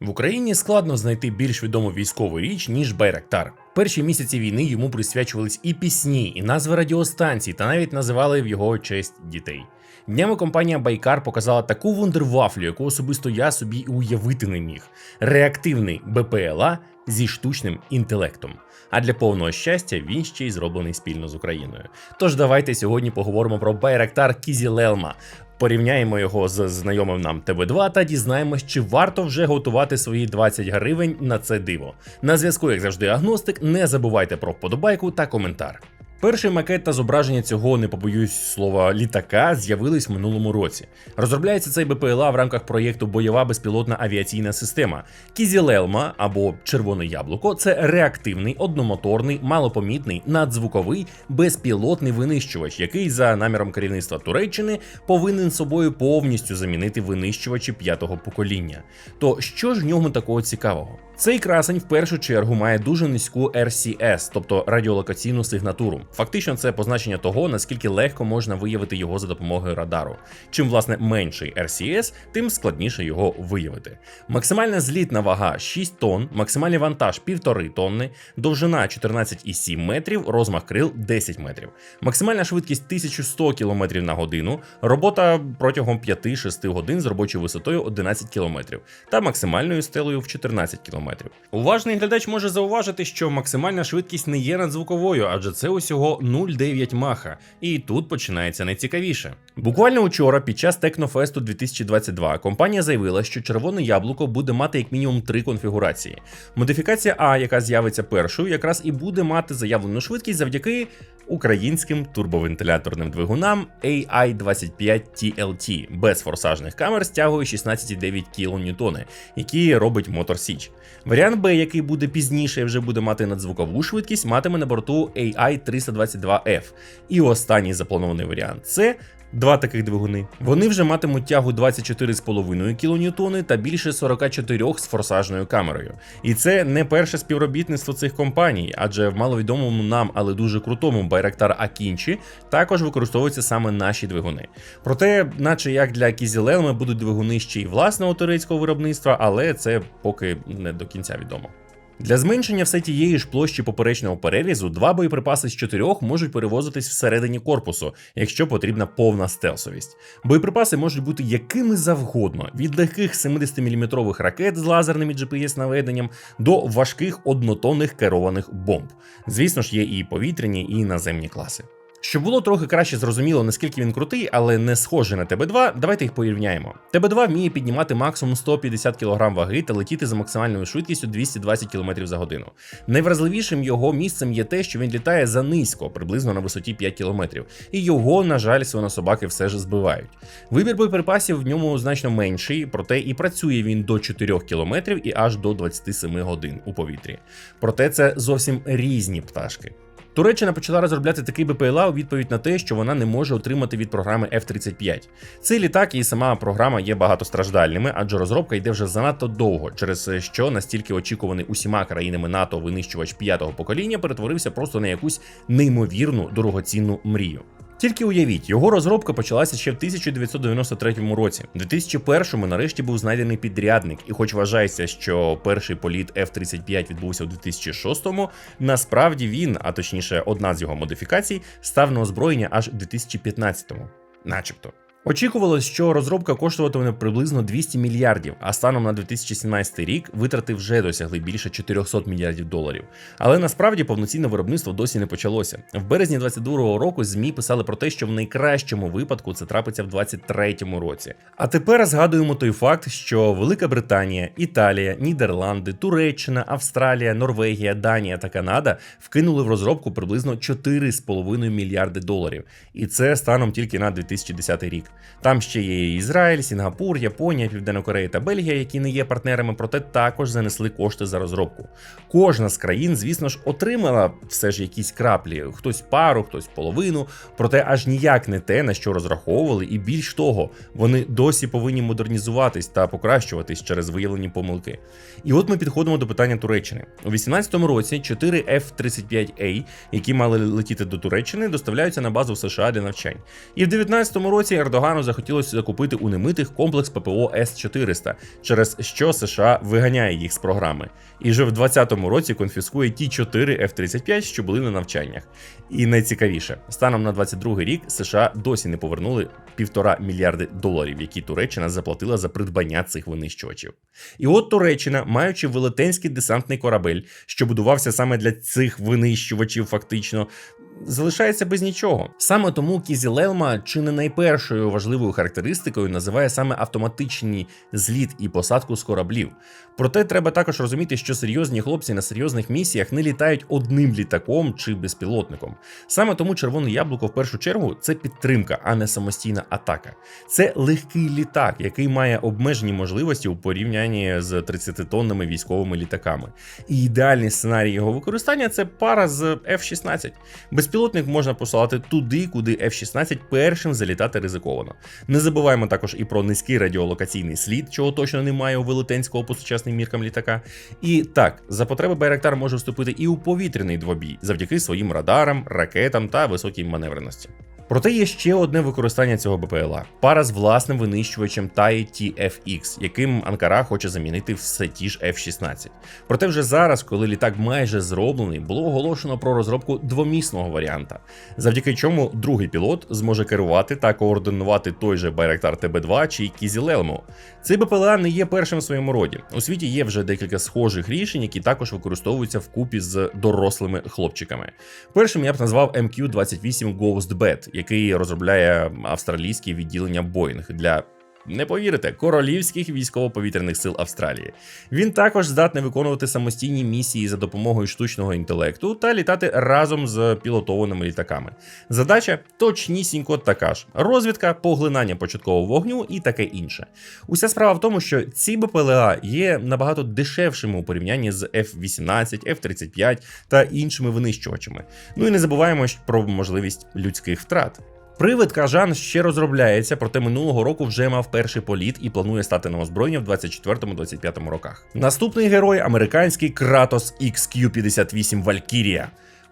В Україні складно знайти більш відому військову річ, ніж Байрактар. Перші місяці війни йому присвячувались і пісні, і назви радіостанцій, та навіть називали в його честь дітей. Днями компанія Байкар показала таку вундервафлю, яку особисто я собі і уявити не міг: реактивний БПЛА зі штучним інтелектом. А для повного щастя він ще й зроблений спільно з Україною. Тож давайте сьогодні поговоримо про Байрактар Кізілелма. Порівняємо його з знайомим нам ТБ2 та дізнаємось, чи варто вже готувати свої 20 гривень на це диво. На зв'язку, як завжди, агностик. Не забувайте про вподобайку та коментар. Перший макет та зображення цього, не побоюсь слова, літака з'явились в минулому році. Розробляється цей БПЛА в рамках проєкту Бойова безпілотна авіаційна система. Кізілелма або Червоне яблуко це реактивний, одномоторний, малопомітний, надзвуковий безпілотний винищувач, який за наміром керівництва Туреччини повинен собою повністю замінити винищувачі п'ятого покоління. То що ж в ньому такого цікавого? Цей красень в першу чергу має дуже низьку RCS, тобто радіолокаційну сигнатуру. Фактично, це позначення того, наскільки легко можна виявити його за допомогою радару. Чим власне менший RCS, тим складніше його виявити. Максимальна злітна вага 6 тонн, максимальний вантаж 1,5 тонни, довжина 14,7 метрів, розмах крил 10 метрів. Максимальна швидкість 1100 км на годину, робота протягом 5-6 годин з робочою висотою 11 км та максимальною стелею в 14 км. Уважний глядач може зауважити, що максимальна швидкість не є надзвуковою, адже це усього 0,9 маха. І тут починається найцікавіше. Буквально учора, під час Технофесту 2022, компанія заявила, що червоне яблуко буде мати як мінімум три конфігурації. Модифікація А, яка з'явиться першою, якраз і буде мати заявлену швидкість завдяки українським турбовентиляторним двигунам AI25TLT без форсажних камер стягує 16,9 кН, які робить Мотор Січ. Варіант Б, який буде пізніше, і вже буде мати надзвукову швидкість, матиме на борту AI322F. І останній запланований варіант це. Два таких двигуни. Вони вже матимуть тягу 24,5 кН та більше 44 з форсажною камерою. І це не перше співробітництво цих компаній, адже в маловідомому нам, але дуже крутому Байрактар Акінчі також використовуються саме наші двигуни. Проте, наче як для Кізілелми, будуть двигуни ще й власного турецького виробництва, але це поки не до кінця відомо. Для зменшення все тієї ж площі поперечного перерізу два боєприпаси з чотирьох можуть перевозитись всередині корпусу, якщо потрібна повна стелсовість. Боєприпаси можуть бути якими завгодно, від легких 70-мм ракет з лазерним і GPS-наведенням до важких однотонних керованих бомб. Звісно ж, є і повітряні, і наземні класи. Щоб було трохи краще зрозуміло, наскільки він крутий, але не схожий на ТБ2, давайте їх порівняємо. ТБ2 вміє піднімати максимум 150 кг ваги та летіти за максимальною швидкістю 220 км за годину. Найвразливішим його місцем є те, що він літає занизько, приблизно на висоті 5 км, і його, на жаль, свинособаки все ж збивають. Вибір боєприпасів в ньому значно менший, проте і працює він до 4 км і аж до 27 годин у повітрі. Проте це зовсім різні пташки. Туреччина почала розробляти такий БПЛА у відповідь на те, що вона не може отримати від програми F-35. Цей літак і сама програма є багатостраждальними, адже розробка йде вже занадто довго, через що настільки очікуваний усіма країнами НАТО винищувач п'ятого покоління перетворився просто на якусь неймовірну дорогоцінну мрію. Тільки уявіть, його розробка почалася ще в 1993 році. У 2001-му нарешті був знайдений підрядник, і хоч вважається, що перший політ F-35 відбувся у 2006-му, насправді він, а точніше, одна з його модифікацій, став на озброєння аж у 2015-му, начебто. Очікувалось, що розробка коштуватиме приблизно 200 мільярдів, а станом на 2017 рік витрати вже досягли більше 400 мільярдів доларів. Але насправді повноцінне виробництво досі не почалося. В березні 22-го року ЗМІ писали про те, що в найкращому випадку це трапиться в 23-му році. А тепер згадуємо той факт, що Велика Британія, Італія, Нідерланди, Туреччина, Австралія, Норвегія, Данія та Канада вкинули в розробку приблизно 4,5 мільярди доларів. І це станом тільки на 2010 рік. Там ще є Ізраїль, Сінгапур, Японія, Південна Корея та Бельгія, які не є партнерами, проте також занесли кошти за розробку. Кожна з країн, звісно ж, отримала все ж якісь краплі, хтось пару, хтось половину, проте аж ніяк не те, на що розраховували, і більш того, вони досі повинні модернізуватись та покращуватись через виявлені помилки. І от ми підходимо до питання Туреччини. У 18-му році 4 F-35A, які мали летіти до Туреччини, доставляються на базу в США для навчань. І в 19-му році Ердоган непогано захотілося закупити у немитих комплекс ППО С-400, через що США виганяє їх з програми. І вже в 2020 році конфіскує ті 4 F-35, що були на навчаннях. І найцікавіше, станом на 22 рік США досі не повернули півтора мільярди доларів, які Туреччина заплатила за придбання цих винищувачів. І от Туреччина, маючи велетенський десантний корабель, що будувався саме для цих винищувачів, фактично. Залишається без нічого. Саме тому Кізілелма чи не найпершою важливою характеристикою називає саме автоматичний зліт і посадку з кораблів. Проте треба також розуміти, що серйозні хлопці на серйозних місіях не літають одним літаком чи безпілотником. Саме тому червоне яблуко в першу чергу це підтримка, а не самостійна атака. Це легкий літак, який має обмежені можливості у порівнянні з 30-тонними військовими літаками. І ідеальний сценарій його використання це пара з F-16. Безпілотник можна посилати туди, куди F-16 першим залітати ризиковано. Не забуваємо також і про низький радіолокаційний слід, чого точно немає у велетенського по сучасним міркам літака. І так, за потреби Байрактар може вступити і у повітряний двобій завдяки своїм радарам, ракетам та високій маневреності. Проте є ще одне використання цього БПЛА пара з власним винищувачем TAI TFX, яким Анкара хоче замінити все ті ж F-16. Проте вже зараз, коли літак майже зроблений, було оголошено про розробку двомісного варіанта, завдяки чому другий пілот зможе керувати та координувати той же Байрактар ТБ2 чи Кізілелмо. Цей БПЛА не є першим в своєму роді. У світі є вже декілька схожих рішень, які також використовуються вкупі з дорослими хлопчиками. Першим я б назвав MQ-28 Ghostbat, який розробляє австралійське відділення Boeing для. Не повірите, королівських військово-повітряних сил Австралії. Він також здатний виконувати самостійні місії за допомогою штучного інтелекту та літати разом з пілотованими літаками. Задача точнісінько така ж: розвідка, поглинання початкового вогню і таке інше. Уся справа в тому, що ці БПЛА є набагато дешевшими у порівнянні з F-18, F-35 та іншими винищувачами. Ну і не забуваємо про можливість людських втрат. Привид Кажан ще розробляється, проте минулого року вже мав перший політ і планує стати на озброєння в 24-25 роках. Наступний герой американський Кратос XQ58 Valkyria.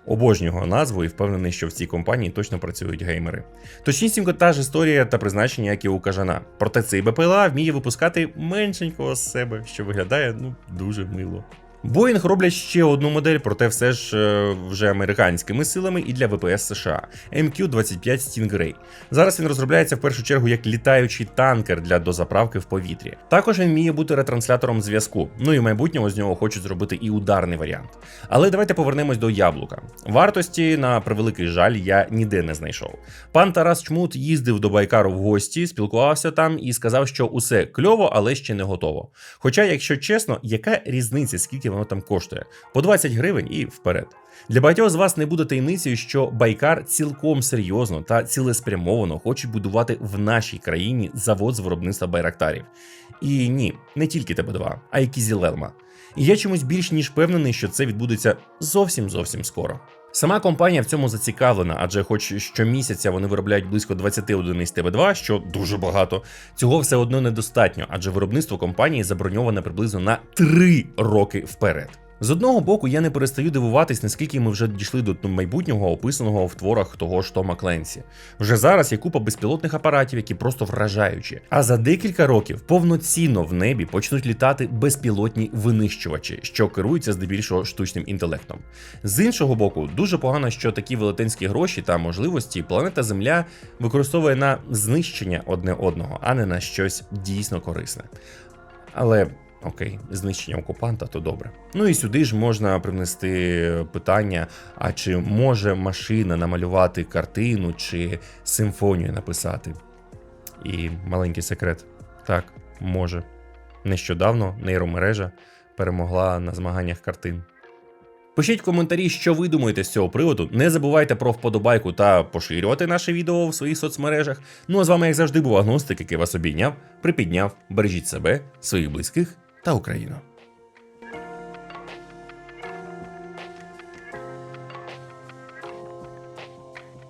Обожнюю його назву і впевнений, що в цій компанії точно працюють геймери. Точнісінько та ж історія та призначення, як і у кажана. Проте цей БПЛА вміє випускати меншенького з себе, що виглядає ну дуже мило. Боїнг роблять ще одну модель, проте все ж е, вже американськими силами і для ВПС США MQ-25 Stingray. Зараз він розробляється в першу чергу як літаючий танкер для дозаправки в повітрі. Також він вміє бути ретранслятором зв'язку. Ну і в майбутньому з нього хочуть зробити і ударний варіант. Але давайте повернемось до яблука. Вартості, на превеликий жаль, я ніде не знайшов. Пан Тарас Чмут їздив до Байкару в гості, спілкувався там і сказав, що усе кльово, але ще не готово. Хоча, якщо чесно, яка різниця, скільки воно там коштує? По 20 гривень і вперед. Для багатьох з вас не буде таємницею, що Байкар цілком серйозно та цілеспрямовано хоче будувати в нашій країні завод з виробництва байрактарів. І ні, не тільки ТБ2, а й Кізілелма. І я чомусь більш ніж впевнений, що це відбудеться зовсім зовсім скоро. Сама компанія в цьому зацікавлена, адже, хоч щомісяця вони виробляють близько 20 одиниць ТБ2, що дуже багато, цього все одно недостатньо, адже виробництво компанії заброньоване приблизно на 3 роки вперед. З одного боку, я не перестаю дивуватись, наскільки ми вже дійшли до майбутнього, описаного в творах того ж Тома Кленсі. Вже зараз є купа безпілотних апаратів, які просто вражаючі. А за декілька років повноцінно в небі почнуть літати безпілотні винищувачі, що керуються здебільшого штучним інтелектом. З іншого боку, дуже погано, що такі велетенські гроші та можливості планета Земля використовує на знищення одне одного, а не на щось дійсно корисне. Але Окей, знищення окупанта, то добре. Ну і сюди ж можна принести питання: а чи може машина намалювати картину чи симфонію написати? І маленький секрет. Так, може. Нещодавно нейромережа перемогла на змаганнях картин. Пишіть в коментарі, що ви думаєте з цього приводу. Не забувайте про вподобайку та поширювати наше відео в своїх соцмережах. Ну а з вами, як завжди, був агностик, який вас обійняв, припідняв. Бережіть себе, своїх близьких та Україну.